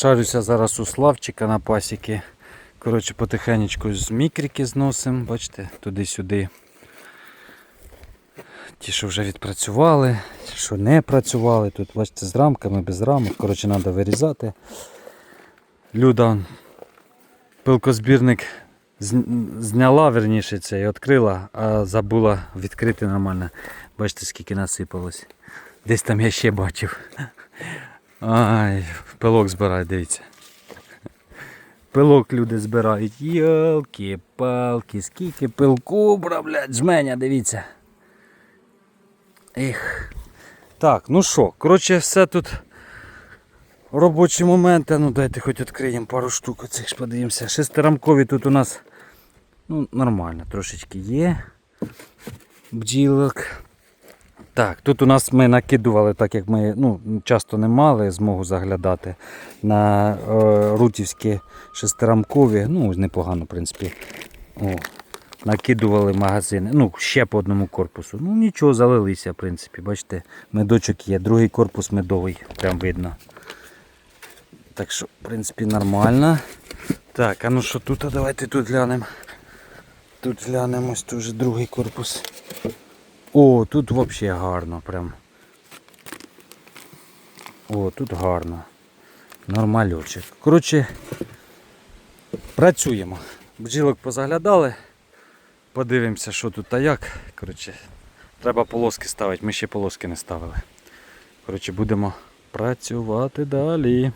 Шарюся зараз у Славчика на пасіки. Коротше, потихенечку з мікрики зносимо, бачите, туди-сюди. Ті, що вже відпрацювали, що не працювали. Тут, бачите, з рамками, без рамок. Коротше, треба вирізати. Люда пилкозбірник зняла, верніше це і відкрила, а забула відкрити нормально. Бачите, скільки насипалось. Десь там я ще бачив. Ай, пилок збирають, дивіться. Пилок люди збирають. Йолки, палки, скільки пилку, бра, блядь, жменя, дивіться. Ех. Так, ну що, коротше, все тут робочі моменти. Ну дайте хоч відкриємо пару штук оцих ж подивимося. Шестирамкові тут у нас ну, нормально, трошечки є. Бджілок. Так, тут у нас ми накидували, так як ми ну, часто не мали змогу заглядати на е, рутівські шестирамкові, ну непогано, в принципі. О, накидували магазини. Ну, ще по одному корпусу. Ну нічого, залилися, в принципі. Бачите, медочок є. Другий корпус медовий, прям видно. Так що, в принципі, нормально. Так, а ну що тут, давайте тут глянемо. Тут глянемо, ось тут вже другий корпус. О, тут взагалі гарно прям. О, тут гарно. Нормальочок. Коротше, працюємо. Бджілок позаглядали. Подивимося, що тут та як. Коротше, треба полоски ставити. Ми ще полоски не ставили. Коротше, будемо працювати далі.